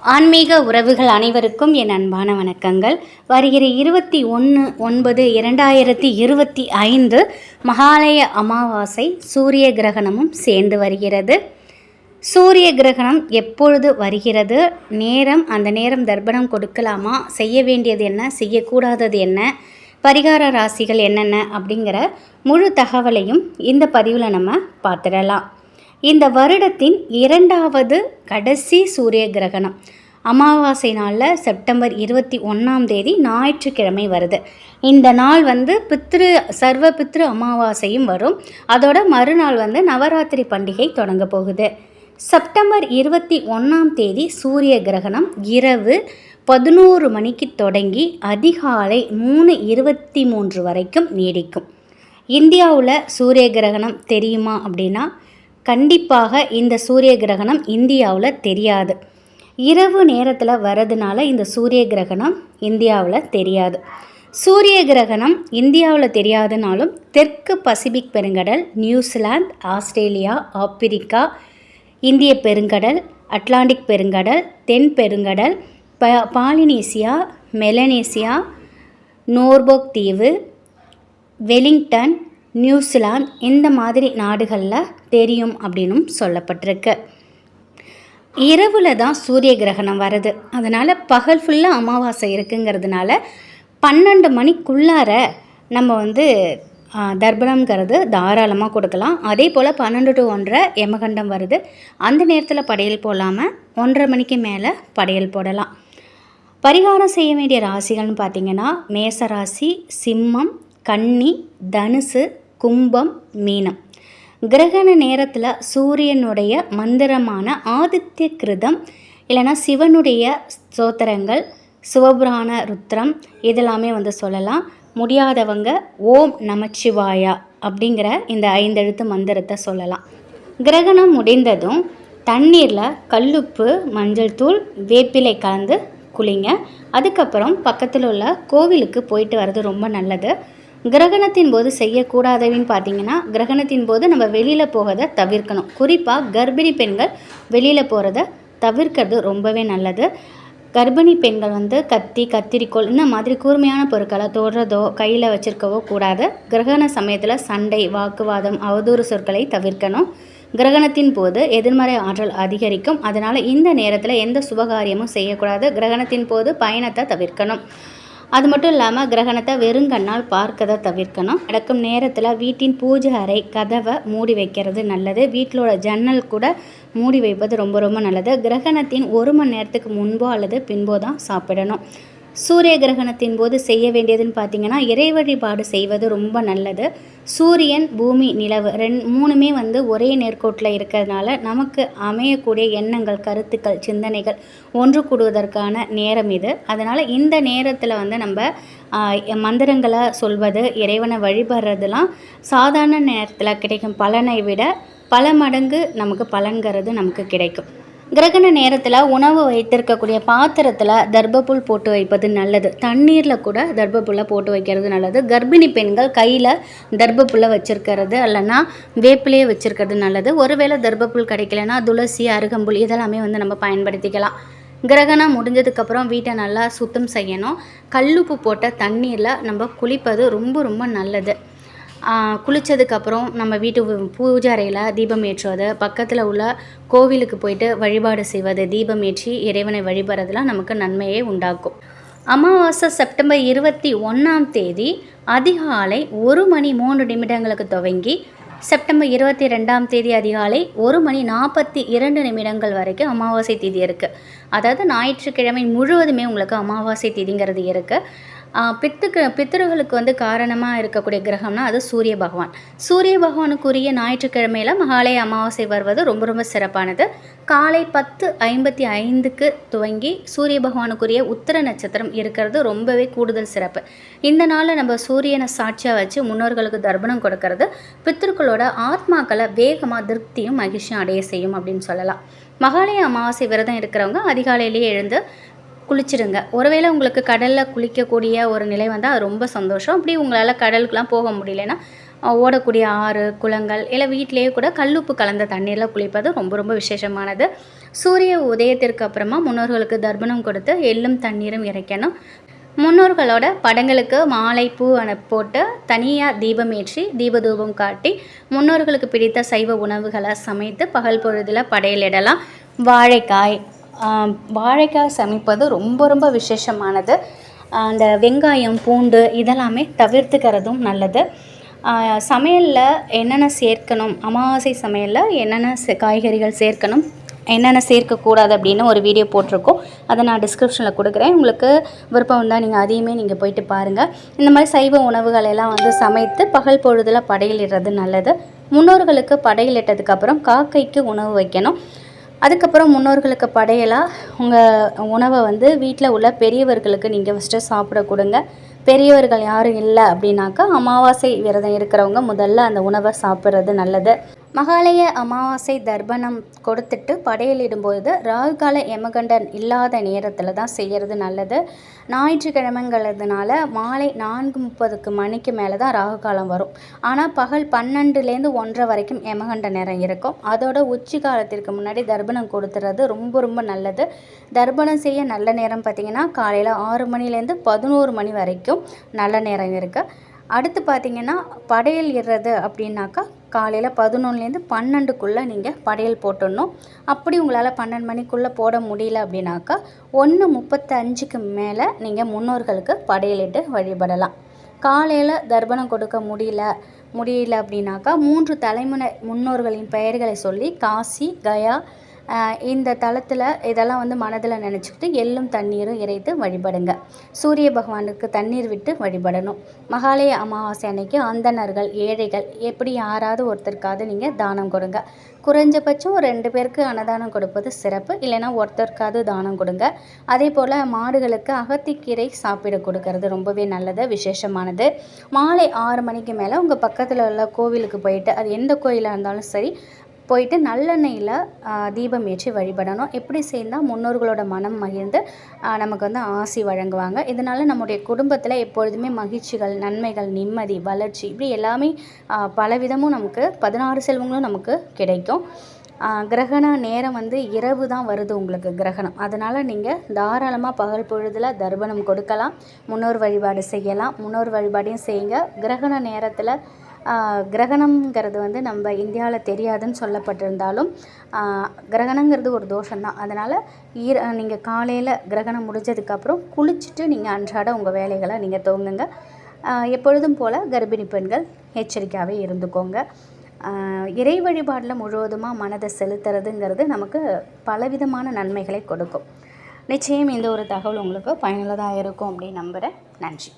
ஆன்மீக உறவுகள் அனைவருக்கும் என் அன்பான வணக்கங்கள். வருகிற இருபத்தி ஒன்று ஒன்பது இரண்டாயிரத்தி இருபத்தி ஐந்து மகாலய அமாவாசை சூரிய கிரகணமும் சேர்ந்து வருகிறது. சூரிய கிரகணம் எப்பொழுது வருகிறது? நேரம் அந்த நேரம் தர்ப்பணம் கொடுக்கலாமா? செய்ய வேண்டியது என்ன? செய்யக்கூடாதது என்ன? பரிகார ராசிகள் என்னென்ன? அப்படிங்கிற முழு தகவலையும் இந்த பதிவில் நம்ம பார்த்துடலாம். இந்த வருடத்தின் இரண்டாவது கடைசி சூரிய கிரகணம். அமாவாசை நாளில் செப்டம்பர் இருபத்தி ஒன்றாம் தேதி ஞாயிற்றுக்கிழமை வருது. இந்த நாள் வந்து பித்ரு சர்வ பித்ரு அமாவாசையும் வரும். அதோட மறுநாள் வந்து நவராத்திரி பண்டிகை தொடங்க போகுது. செப்டம்பர் இருபத்தி ஒன்றாம் தேதி சூரிய கிரகணம் இரவு பதினோரு மணிக்கு தொடங்கி அதிகாலை மூணு இருபத்தி மூன்று வரைக்கும் நீடிக்கும். இந்தியாவில் சூரிய கிரகணம் தெரியுமா அப்படின்னா கண்டிப்பாக இந்த சூரிய கிரகணம் இந்தியாவில் தெரியாது. இரவு நேரத்தில் வரதுனால இந்த சூரிய கிரகணம் இந்தியாவில் தெரியாது. சூரிய கிரகணம் இந்தியாவில் தெரியாதுனாலும் தெற்கு பசிபிக் பெருங்கடல் நியூசிலாந்து ஆஸ்திரேலியா ஆப்பிரிக்கா இந்திய பெருங்கடல் அட்லாண்டிக் பெருங்கடல் தென் பெருங்கடல் ப பாலினேசியா மெலனேசியா நோர்போக் தீவு வெலிங்டன் நியூசிலாந்து இந்த மாதிரி நாடுகளில் தெரியும் அப்படின்னும் சொல்லப்பட்டிருக்கு. இரவில் தான் சூரிய கிரகணம் வருது அதனால் பகல் ஃபுல்லாக அமாவாசை இருக்குங்கிறதுனால பன்னெண்டு மணிக்குள்ளார நம்ம வந்து தர்ப்பணம்ங்கிறது தாராளமாக கொடுக்கலாம். அதே போல் பன்னெண்டு டு ஒன்றரை யமகண்டம் வருது. அந்த நேரத்தில் படையல் போடாமல் ஒன்றரை மணிக்கு மேலே படையல் போடலாம். பரிகாரம் செய்ய வேண்டிய ராசிகள்னு பார்த்தீங்கன்னா மேச ராசி சிம்மம் கன்னி தனுசு கும்பம் மீனம். கிரகண நேரத்தில் சூரியனுடைய மந்திரமான ஆதித்ய கிருதம் இல்லைன்னா சிவனுடைய ஸ்தோத்திரங்கள் சிவபுராண ருத்ரம் இதெல்லாமே வந்து சொல்லலாம். முடியாதவங்க ஓம் நமச்சிவாயா அப்படிங்கிற இந்த ஐந்தெழுத்து மந்திரத்தை சொல்லலாம். கிரகணம் முடிந்ததும் தண்ணீரில் கல்லுப்பு மஞ்சள் தூள் வேப்பிலை கலந்து குளிங்க. அதுக்கப்புறம் பக்கத்தில் உள்ள கோவிலுக்கு போயிட்டு வர்றது ரொம்ப நல்லது. கிரகணத்தின் போது செய்யக்கூடாதவின்னு பார்த்தீங்கன்னா கிரகணத்தின் போது நம்ம வெளியில் போகிறத தவிர்க்கணும். குறிப்பாக கர்ப்பிணி பெண்கள் வெளியில் போகிறத தவிர்க்கிறது ரொம்பவே நல்லது. கர்ப்பிணி பெண்கள் வந்து கத்தி கத்திரிக்கோள் இந்த மாதிரி கூர்மையான பொருட்களை தொடுறதோ கையில் வச்சிருக்கவோ கூடாது. கிரகண சமயத்தில் சண்டை வாக்குவாதம் அவதூறு சொற்களை தவிர்க்கணும். கிரகணத்தின் போது எதிர்மறை ஆற்றல் அதிகரிக்கும். அதனால் இந்த நேரத்தில் எந்த சுபகாரியமும் செய்யக்கூடாது. கிரகணத்தின் போது பயணத்தை தவிர்க்கணும். அது மட்டும் இல்லாமல் கிரகணத்தை வெறுங்கண்ணால் பார்க்கதை தவிர்க்கணும். நடக்கும் நேரத்தில் வீட்டின் பூஜை அறை கதவை மூடி வைக்கிறது நல்லது. வீட்டிலோட ஜன்னல் கூட மூடி வைப்பது ரொம்ப ரொம்ப நல்லது. கிரகணத்தின் ஒரு மணி நேரத்துக்கு முன்போ அல்லது பின்போ தான் சாப்பிடணும். சூரிய கிரகணத்தின் போது செய்ய வேண்டியதுன்னு பார்த்தீங்கன்னா இறை வழிபாடு செய்வது ரொம்ப நல்லது. சூரியன் பூமி நிலவு ரெண் மூணுமே வந்து ஒரே நேர்கோட்டில் இருக்கிறதுனால நமக்கு அமையக்கூடிய எண்ணங்கள் கருத்துக்கள் சிந்தனைகள் ஒன்று கூடுவதற்கான நேரம் இது. அதனால் இந்த நேரத்தில் வந்து நம்ம மந்திரங்களை சொல்வது இறைவனை வழிபடுறதுலாம் சாதாரண நேரத்தில் கிடைக்கும். பலனை விட பல மடங்கு நமக்கு பலன்கிறது நமக்கு கிடைக்கும். கிரகண நேரத்தில் உணவு வைத்திருக்கக்கூடிய பாத்திரத்தில் தர்ப்பப்புல் போட்டு வைப்பது நல்லது. தண்ணீரில் கூட தர்ப்பப்புல்லை போட்டு வைக்கிறது நல்லது. கர்ப்பிணி பெண்கள் கையில் தர்ப்பப்புல்லை வச்சுருக்கிறது இல்லைன்னா வேப்பிலையே வச்சுருக்கிறது நல்லது. ஒருவேளை தர்ப்பப்புல் கிடைக்கலன்னா துளசி அருகம்புல் இதெல்லாமே வந்து நம்ம பயன்படுத்திக்கலாம். கிரகணம் முடிஞ்சதுக்கப்புறம் வீட்டை நல்லா சுத்தம் செய்யணும். கல்லுப்பு போட்ட தண்ணீரில் நம்ம குளிப்பது ரொம்ப ரொம்ப நல்லது. குளித்ததுக்கப்புறம் நம்ம வீட்டு வு- பூஜை அறையில் தீபம் ஏற்றுவது பக்கத்தில் உள்ள கோவிலுக்கு போயிட்டு வழிபாடு செய்வது தீபம் ஏற்றி இறைவனை வழிபடுறதுலாம் நமக்கு நன்மையை உண்டாக்கும். அமாவாசை செப்டம்பர் இருபத்தி ஒன்றாம் தேதி அதிகாலை ஒரு மணி மூன்று நிமிடங்களுக்கு துவங்கி செப்டம்பர் இருபத்தி ரெண்டாம் தேதி அதிகாலை ஒரு மணி நாற்பத்தி இரண்டு நிமிடங்கள் வரைக்கும் அமாவாசை தேதி இருக்குது அதாவது ஞாயிற்றுக்கிழமை முழுவதுமே உங்களுக்கு அமாவாசை திதிங்கிறது இருக்குது ஆஹ் பித்துக்கு பித்தர்களுக்கு வந்து காரணமாக இருக்கக்கூடிய கிரகம்னா அது சூரிய பகவான். சூரிய பகவானுக்குரிய ஞாயிற்றுக்கிழமையில் மகாலய அமாவாசை வருவது ரொம்ப ரொம்ப சிறப்பானது. காலை பத்து ஐம்பத்தி ஐந்துக்கு துவங்கி சூரிய பகவானுக்குரிய உத்தர நட்சத்திரம் இருக்கிறது ரொம்பவே கூடுதல் சிறப்பு. இந்த நாளில் நம்ம சூரியனை சாட்சியாக வச்சு முன்னோர்களுக்கு தர்ப்பணம் கொடுக்கறது. பித்திருக்களோட ஆத்மாக்களை வேகமாக திருப்தியும் மகிழ்ச்சியும் அடைய செய்யும் அப்படின்னு சொல்லலாம். மகாலய அமாவாசை விரதம் இருக்கிறவங்க அதிகாலையிலேயே எழுந்து குளிச்சிடுங்க ஒருவேளை உங்களுக்கு கடலில் குளிக்கக்கூடிய ஒரு நிலை வந்தால் அது ரொம்ப சந்தோஷம். அப்படி உங்களால் கடலுக்குலாம் போக முடியலன்னா ஓடக்கூடிய ஆறு குளங்கள் இல்லை வீட்டிலேயே கூட கல்லுப்பு கலந்த தண்ணீரில் குளிப்பது ரொம்ப ரொம்ப விசேஷமானது. சூரிய உதயத்திற்கு அப்புறமா முன்னோர்களுக்கு தர்ப்பணம் கொடுத்து எள்ளும் தண்ணீரும் இறைக்கணும். முன்னோர்களோட படங்களுக்கு மாலை பூ அன- போட்டு தனியாக தீபம் ஏற்றி தீபதூபம் காட்டி முன்னோர்களுக்கு பிடித்த சைவ உணவுகளை சமைத்து பகல் பொழுதில் படையலிடலாம். வாழைக்காய். வாழைக்காய் சமைப்பது ரொம்ப ரொம்ப விசேஷமானது. அந்த வெங்காயம் பூண்டு இதெல்லாமே தவிர்த்துக்கிறதும் நல்லது. சமையலில் என்னென்ன சேர்க்கணும்? அமாவாசை சமையலில் என்னென்ன சே- காய்கறிகள் சேர்க்கணும்? என்னென்ன சேர்க்கக்கூடாது அப்படின்னு ஒரு வீடியோ போட்டிருக்கோம். அதை நான் டிஸ்கிரிப்ஷனில் கொடுக்குறேன். உங்களுக்கு விருப்பம் இருந்தால் நீங்கள் அதையுமே நீங்கள் போயிட்டு பாருங்கள் இந்த மாதிரி சைவ உணவுகள் எல்லாம் வந்து சமைத்து பகல் பொழுதில் படையலிடுறது நல்லது. முன்னோர்களுக்கு படையலிட்டதுக்கப்புறம் காக்கைக்கு உணவு வைக்கணும். அதுக்கப்புறம் முன்னோர்களுக்கு படையலாக உங்கள் உணவை வந்து வீட்டில் உள்ள பெரியவர்களுக்கு நீங்கள் ஃபஸ்ட்டு சாப்பிட கொடுங்க. பெரியவர்கள் யாரும் இல்லை அப்படின்னாக்கா அமாவாசை விரதம் இருக்கிறவங்க முதல்ல அந்த உணவை சாப்பிட்றது நல்லது. மகாலய அமாவாசை தர்ப்பணம் கொடுத்துட்டு படையலிடும்போது ராகுகால யமகண்டன் இல்லாத நேரத்தில் தான் செய்கிறது நல்லது. ஞாயிற்றுக்கிழமைங்கிறதுனால மாலை நான்கு முப்பதுக்கு மணிக்கு மேலே தான் ராகு காலம் வரும். ஆனால் பகல் பன்னெண்டுலேருந்து ஒன்றரை வரைக்கும் யமகண்ட நேரம் இருக்கும். அதோட உச்சி காலத்திற்கு முன்னாடி தர்ப்பணம் கொடுத்துறது ரொம்ப ரொம்ப நல்லது. தர்ப்பணம் செய்ய நல்ல நேரம் பார்த்திங்கன்னா காலையில் ஆறு மணிலேருந்து பதினோரு மணி வரைக்கும் நல்ல நேரம் இருக்குது அடுத்து பார்த்திங்கன்னா படையல் இடுறது அப்படின்னாக்கா காலையில் பதினொன்றுலேருந்து பன்னெண்டுக்குள்ளே நீங்கள் படையல் போட்டுடணும். அப்படி உங்களால் பன்னெண்டு மணிக்குள்ளே போட முடியல அப்படின்னாக்கா ஒன்று முப்பத்தஞ்சுக்கு மேலே நீங்கள் முன்னோர்களுக்கு படையலிட்டு வழிபடலாம். காலையில் தர்ப்பணம் கொடுக்க முடியல முடியல அப்படின்னாக்கா மூன்று தலைமுறை முன்னோர்களின் பெயர்களை சொல்லி காசி கயா இந்த தளத்தில் இதெல்லாம் வந்து மனதில் நினச்சிக்கிட்டு எள்ளும் தண்ணீரும் இறைத்து வழிபடுங்க. சூரிய பகவானுக்கு தண்ணீர் விட்டு வழிபடணும். மகாலய அமாவாசை அன்னைக்கு அந்தணர்கள் ஏழைகள் எப்படி யாராவது ஒருத்தருக்காவது நீங்கள் தானம் கொடுங்க. குறைஞ்சபட்சம் ஒரு ரெண்டு பேருக்கு அன்னதானம் கொடுப்பது சிறப்பு. இல்லைன்னா ஒருத்தருக்காவது தானம் கொடுங்க. அதே போல் மாடுகளுக்கு அகத்திக்கீரை சாப்பிட கொடுக்கறது ரொம்பவே நல்லது விசேஷமானது. மாலை ஆறு மணிக்கு மேலே உங்கள் பக்கத்தில் உள்ள கோவிலுக்கு போயிட்டு அது எந்த கோயிலாக இருந்தாலும் சரி போயிட்டு நல்லெண்ணெயில் தீபம் ஏற்றி வழிபடணும். எப்படி செய்தால் முன்னோர்களோட மனம் மகிழ்ந்து நமக்கு வந்து ஆசி வழங்குவாங்க. இதனால் நம்முடைய குடும்பத்தில் எப்பொழுதுமே மகிழ்ச்சிகள் நன்மைகள் நிம்மதி வளர்ச்சி இப்படி எல்லாமே பலவிதமும் நமக்கு பதினாறு செல்வங்களும் நமக்கு கிடைக்கும். கிரகண நேரம் வந்து இரவு தான் வருது உங்களுக்கு கிரகணம். அதனால் நீங்கள் தாராளமாக பகல் பொழுதில் தர்ப்பணம் கொடுக்கலாம். முன்னோர் வழிபாடு செய்யலாம். முன்னோர் வழிபாடையும் செய்யுங்க. கிரகண நேரத்தில் கிரகணம்ங்கிறது வந்து நம்ம இந்தியாவில் தெரியாதுன்னு சொல்லப்பட்டிருந்தாலும் கிரகணங்கிறது ஒரு தோஷம்தான். அதனால் ஈர நீங்கள் காலையில் கிரகணம் முடிஞ்சதுக்கப்புறம் குளிச்சுட்டு நீங்கள் அன்றாட உங்கள் வேலைகளை நீங்கள் துவங்குங்க. எப்பொழுதும் போல் கர்ப்பிணி பெண்கள் எச்சரிக்கையாகவே இருந்துக்கோங்க. இறை வழிபாடில் முழுவதுமாக மனதை செலுத்துறதுங்கிறது நமக்கு பலவிதமான நன்மைகளை கொடுக்கும். நிச்சயம் இந்த ஒரு தகவல் உங்களுக்கு பயனுள்ளதாக இருக்கும் அப்படின்னு நம்புகிறேன் நன்றி.